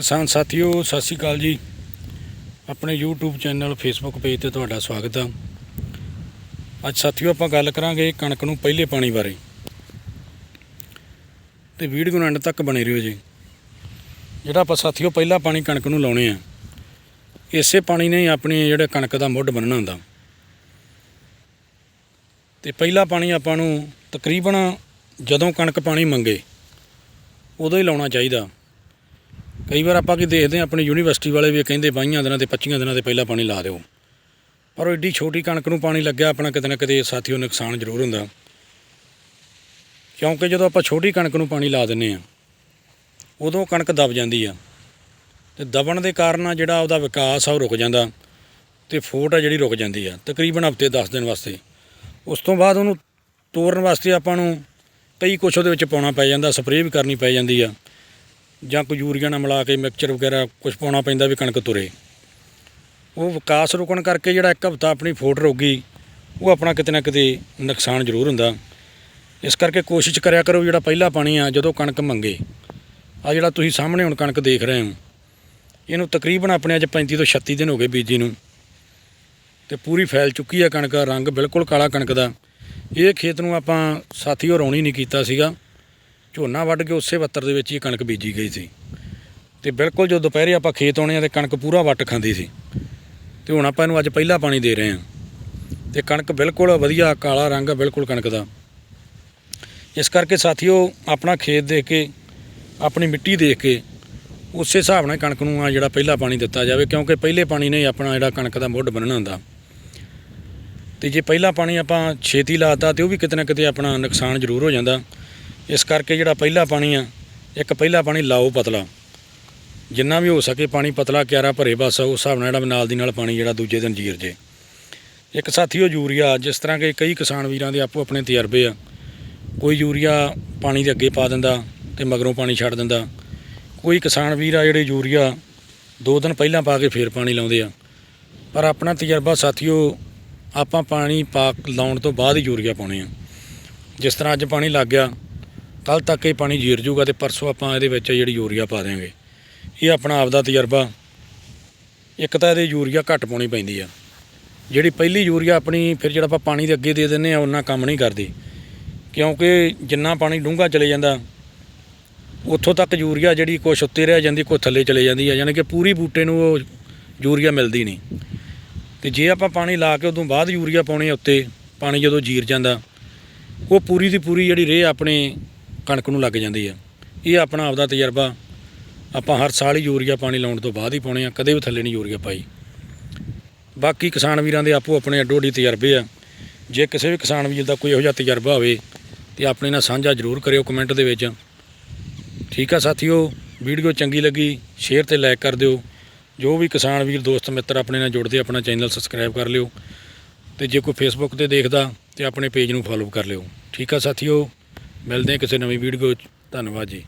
ਕਿਸਾਨ ਸਾਥੀਓ, ਸਤਿ ਸ਼੍ਰੀ ਅਕਾਲ ਜੀ। ਆਪਣੇ YouTube ਚੈਨਲ, Facebook ਪੇਜ ਤੇ ਤੁਹਾਡਾ ਸਵਾਗਤ ਆ। ਅੱਜ ਸਾਥੀਓ, ਆਪਾਂ ਗੱਲ ਕਰਾਂਗੇ ਕਣਕ ਨੂੰ ਪਹਿਲੇ ਪਾਣੀ ਬਾਰੇ। ਤੇ ਵੀਡੀਓ ਨੂੰ ਐਂਡ ਤੱਕ ਬਣੇ ਰਹੋ ਜੀ। ਜਿਹੜਾ ਆਪਾਂ ਸਾਥੀਓ, ਪਹਿਲਾ ਪਾਣੀ ਕਣਕ ਨੂੰ ਲਾਉਣੇ ਆ। ਇਸੇ ਪਾਣੀ ਨੇ ਹੀ ਆਪਣੀ ਜਿਹੜੇ ਕਣਕ ਦਾ ਮੁੱਢ ਬੰਨਣਾ ਹੁੰਦਾ। ਤੇ ਪਹਿਲਾ ਪਾਣੀ ਆਪਾਂ ਨੂੰ ਤਕਰੀਬਨ ਜਦੋਂ ਕਣਕ ਪਾਣੀ ਮੰਗੇ, ਉਦੋਂ ਹੀ ਲਾਉਣਾ ਚਾਹੀਦਾ। ਕਈ ਵਾਰ ਆਪਾਂ ਕੀ ਦੇਖਦੇ ਹਾਂ, ਆਪਣੀ ਯੂਨੀਵਰਸਿਟੀ ਵਾਲੇ ਵੀ ਕਹਿੰਦੇ 22 ਦਿਨਾਂ ਤੇ 25 ਦਿਨਾਂ ਤੇ ਪਹਿਲਾਂ ਪਾਣੀ ਲਾ ਦਿਓ। ਪਰ ਉਹ ਏਡੀ ਛੋਟੀ ਕਣਕ ਨੂੰ ਪਾਣੀ ਲੱਗਿਆ, ਆਪਣਾ ਕਿਤੇ ਨਾ ਕਿਤੇ ਸਾਥੀਓ ਨੁਕਸਾਨ ਜ਼ਰੂਰ ਹੁੰਦਾ। ਕਿਉਂਕਿ ਜਦੋਂ ਆਪਾਂ ਛੋਟੀ ਕਣਕ ਨੂੰ ਪਾਣੀ ਲਾ ਦਿੰਨੇ ਆ ਉਦੋਂ ਕਣਕ ਦਬ ਜਾਂਦੀ ਆ। ਤੇ ਦਬਣ ਦੇ ਕਾਰਨ ਆ ਜਿਹੜਾ ਉਹਦਾ ਵਿਕਾਸ ਆ, ਉਹ ਰੁਕ ਜਾਂਦਾ। ਤੇ ਫੋਟ ਆ ਜਿਹੜੀ ਰੁਕ ਜਾਂਦੀ ਆ, ਤਕਰੀਬਨ ਹਫ਼ਤੇ 10 ਦਿਨ ਵਾਸਤੇ। ਉਸ ਤੋਂ ਬਾਅਦ ਉਹਨੂੰ ਤੋੜਨ ਵਾਸਤੇ ਆਪਾਂ ਨੂੰ ਕਈ ਕੁਛ ਉਹਦੇ ਵਿੱਚ ਪਾਉਣਾ ਪੈ ਜਾਂਦਾ, ਸਪਰੇਅ ਵੀ ਕਰਨੀ ਪੈ ਜਾਂਦੀ ਆ। ਜਾਂ ਕੋਈ ਯੂਰੀਆ ਨਾਲ ਮਿਲਾ ਕੇ ਮਿਕਸਚਰ ਵਗੈਰਾ ਕੁਝ ਪਾਉਣਾ ਪੈਂਦਾ ਵੀ ਕਣਕ ਤੁਰੇ। ਉਹ ਵਿਕਾਸ ਰੁਕਣ ਕਰਕੇ ਜਿਹੜਾ ਇੱਕ ਹਫ਼ਤਾ ਆਪਣੀ ਫੋਟ ਰੋਗੀ ਉਹ ਆਪਣਾ ਕਿਤੇ ਨਾ ਕਿਤੇ ਨੁਕਸਾਨ ਜ਼ਰੂਰ ਹੁੰਦਾ। ਇਸ ਕਰਕੇ ਕੋਸ਼ਿਸ਼ ਕਰਿਆ ਕਰੋ ਜਿਹੜਾ ਪਹਿਲਾ ਪਾਣੀ ਆ, ਜਦੋਂ ਕਣਕ ਮੰਗੇ ਆ ਜਿਹੜਾ ਤੁਸੀਂ ਸਾਹਮਣੇ ਹੁਣ ਕਣਕ ਦੇਖ ਰਹੇ ਹੋ, ਇਹਨੂੰ ਤਕਰੀਬਨ ਆਪਣੇ ਅੱਜ 35 ਤੋਂ 36 ਦਿਨ ਹੋ ਗਏ ਬੀਜੀ ਨੂੰ। ਤੇ ਪੂਰੀ ਫੈਲ ਚੁੱਕੀ ਆ ਕਣਕ ਦਾ ਰੰਗ ਬਿਲਕੁਲ ਕਾਲਾ ਕਣਕ ਦਾ। ਇਹ ਖੇਤ ਨੂੰ ਆਪਾਂ ਸਾਥੀਓ ਰੌਣੀ ਨਹੀਂ ਕੀਤਾ ਸੀਗਾ। ਝੋਨਾ ਵੱਢ ਕੇ ਉਸੇ ਬੱਤਰ ਦੇ ਵਿੱਚ ਹੀ ਕਣਕ ਬੀਜੀ ਗਈ ਸੀ। ਤੇ ਬਿਲਕੁਲ ਜੋ ਦੁਪਹਿਰੇ ਆਪਾਂ ਖੇਤ ਆਉਣੇ ਆ ਤੇ ਕਣਕ ਪੂਰਾ ਵੱਟ ਖਾਂਦੀ ਸੀ। ਤੇ ਹੁਣ ਆਪਾਂ ਇਹਨੂੰ ਅੱਜ ਪਹਿਲਾ ਪਾਣੀ ਦੇ ਰਹੇ ਹਾਂ। ਤੇ ਕਣਕ ਬਿਲਕੁਲ ਵਧੀਆ ਕਾਲਾ ਰੰਗ ਆ, ਬਿਲਕੁਲ ਕਣਕ ਦਾ। ਇਸ ਕਰਕੇ ਸਾਥੀਓ, ਆਪਣਾ ਖੇਤ ਦੇਖ ਕੇ, ਆਪਣੀ ਮਿੱਟੀ ਦੇਖ ਕੇ, ਉਸੇ ਹਿਸਾਬ ਨਾਲ ਕਣਕ ਨੂੰ ਆ ਜਿਹੜਾ ਪਹਿਲਾ ਪਾਣੀ ਦਿੱਤਾ ਜਾਵੇ, ਕਿਉਂਕਿ ਪਹਿਲੇ ਪਾਣੀ ਨੇ ਆਪਣਾ ਜਿਹੜਾ ਕਣਕ ਦਾ ਮੁੱਢ ਬੰਨਣਾ ਹੁੰਦਾ ਤੇ ਜੇ ਪਹਿਲਾ ਪਾਣੀ ਆਪਾਂ ਛੇਤੀ ਲਾਤਾ ਤੇ ਉਹ ਵੀ ਕਿਤੇ ਨਾ ਕਿਤੇ ਆਪਣਾ ਨੁਕਸਾਨ ਜ਼ਰੂਰ ਹੋ ਜਾਂਦਾ। ਇਸ ਕਰਕੇ ਜਿਹੜਾ ਪਹਿਲਾ ਪਾਣੀ ਆ, ਇੱਕ ਪਹਿਲਾ ਪਾਣੀ ਲਾਓ ਪਤਲਾ। ਜਿੰਨਾ ਵੀ ਹੋ ਸਕੇ ਪਾਣੀ ਪਤਲਾ, ਕਿਆਰਾ ਭਰੇ ਬਸ, ਉਸ ਹਿਸਾਬ ਨਾਲ ਜਿਹੜਾ ਨਾਲ ਦੀ ਨਾਲ ਪਾਣੀ ਜਿਹੜਾ ਦੂਜੇ ਦਿਨ ਜੀਰ ਜੇ। ਇੱਕ ਸਾਥੀ ਉਹ ਯੂਰੀਆ, ਜਿਸ ਤਰ੍ਹਾਂ ਕਿ ਕਈ ਕਿਸਾਨ ਵੀਰਾਂ ਦੇ ਆਪੋ ਆਪਣੇ ਤਜਰਬੇ ਆ। ਕੋਈ ਯੂਰੀਆ ਪਾਣੀ ਦੇ ਅੱਗੇ ਪਾ ਦਿੰਦਾ ਤੇ ਮਗਰੋਂ ਪਾਣੀ ਛੱਡ ਦਿੰਦਾ। ਕੋਈ ਕਿਸਾਨ ਵੀਰ ਆ ਜਿਹੜੇ ਯੂਰੀਆ ਦੋ ਦਿਨ ਪਹਿਲਾਂ ਪਾ ਕੇ ਫੇਰ ਪਾਣੀ ਲਾਉਂਦੇ ਆ। ਪਰ ਆਪਣਾ ਤਜਰਬਾ ਸਾਥੀਓ, ਆਪਾਂ ਪਾਣੀ ਪਾ ਲਾਉਣ ਤੋਂ ਬਾਅਦ ਹੀ ਯੂਰੀਆ ਪਾਉਣੇ ਆ। ਜਿਸ ਤਰ੍ਹਾਂ ਅੱਜ ਪਾਣੀ ਲੱਗ ਗਿਆ ਕੱਲ ਤੱਕ ਇਹ ਪਾਣੀ ਜੀਰ ਜੂਗਾ ਤੇ ਪਰਸੋਂ ਆਪਾਂ ਇਹਦੇ ਵਿੱਚ ਜਿਹੜੀ ਯੂਰੀਆ ਪਾ ਦੇਵਾਂਗੇ ਇਹ ਆਪਣਾ ਆਪਦਾ ਤਜਰਬਾ। ਇੱਕ ਤਾਂ ਇਹਦੇ ਯੂਰੀਆ ਘੱਟ ਪਾਉਣੀ ਪੈਂਦੀ ਆ। ਜਿਹੜੀ ਪਹਿਲੀ ਯੂਰੀਆ ਆਪਣੀ ਫਿਰ ਜਿਹੜਾ ਆਪਾਂ ਪਾਣੀ ਦੇ ਅੱਗੇ ਦੇ ਦਿੰਨੇ ਆ, ਉਹਨਾਂ ਕੰਮ ਨਹੀਂ ਕਰਦੀ। ਕਿਉਂਕਿ ਜਿੰਨਾ ਪਾਣੀ ਡੂੰਘਾ ਚਲੇ ਜਾਂਦਾ, ਉੱਥੋਂ ਤੱਕ ਯੂਰੀਆ ਜਿਹੜੀ ਕੁਛ ਉੱਤੇ ਰਹਿ ਜਾਂਦੀ, ਕੁਛ ਥੱਲੇ ਚਲੇ ਜਾਂਦੀ ਆ। ਯਾਨੀ ਕਿ ਪੂਰੀ ਬੂਟੇ ਨੂੰ ਉਹ ਯੂਰੀਆ ਮਿਲਦੀ ਨਹੀਂ। ਤੇ ਜੇ ਆਪਾਂ ਪਾਣੀ ਲਾ ਕੇ ਉਦੋਂ ਬਾਅਦ ਯੂਰੀਆ ਪਾਉਣੇ ਉੱਤੇ, ਪਾਣੀ ਜਦੋਂ ਜੀਰ ਜਾਂਦਾ, ਉਹ ਪੂਰੀ ਦੀ ਪੂਰੀ ਜਿਹੜੀ ਰੇਹ ਆਪਣੇ ਕਣਕ ਨੂੰ ਲੱਗ ਜਾਂਦੀ ਆ। ਇਹ ਆਪਣਾ ਆਪਦਾ ਤਜਰਬਾ। ਆਪਾਂ ਹਰ ਸਾਲ ਹੀ ਯੂਰੀਆ ਪਾਣੀ ਲਾਉਣ ਤੋਂ ਬਾਅਦ ਹੀ ਪਾਉਣੇ ਆ, ਕਦੇ ਵੀ ਥੱਲੇ ਨਹੀਂ ਯੂਰੀਆ ਪਾਈ। ਬਾਕੀ ਕਿਸਾਨ ਵੀਰਾਂ ਦੇ ਆਪੋ ਆਪਣੇ ਅੱਡੋ ਅੱਡੀ ਤਜਰਬੇ ਆ। ਜੇ ਕਿਸੇ ਵੀ ਕਿਸਾਨ ਵੀਰ ਦਾ ਕੋਈ ਇਹੋ ਜਿਹਾ ਤਜਰਬਾ ਹੋਵੇ, ਤੇ ਆਪਣੇ ਨਾਲ ਸਾਂਝਾ ਜ਼ਰੂਰ ਕਰਿਓ ਕਮੈਂਟ ਦੇ ਵਿੱਚ। ਠੀਕ ਆ ਸਾਥੀਓ, ਵੀਡੀਓ ਚੰਗੀ ਲੱਗੀ, ਸ਼ੇਅਰ ਤੇ ਲਾਈਕ ਕਰ ਦਿਓ। ਜੋ ਵੀ ਕਿਸਾਨ ਵੀਰ, ਦੋਸਤ, ਮਿੱਤਰ ਆਪਣੇ ਨਾਲ ਜੁੜਦੇ, ਆਪਣਾ ਚੈਨਲ ਸਬਸਕ੍ਰਾਈਬ ਕਰ ਲਿਓ। ਤੇ ਜੇ ਕੋਈ ਫੇਸਬੁੱਕ ਤੇ ਦੇਖਦਾ, ਤੇ ਆਪਣੇ ਪੇਜ ਨੂੰ ਫੋਲੋ ਕਰ ਲਿਓ। ਠੀਕ ਆ ਸਾਥੀਓ। ਮਿਲਦੇ ਹਾਂ ਕਿਸੇ ਨਵੀਂ ਵੀਡੀਓ 'ਚ। ਧੰਨਵਾਦ ਜੀ।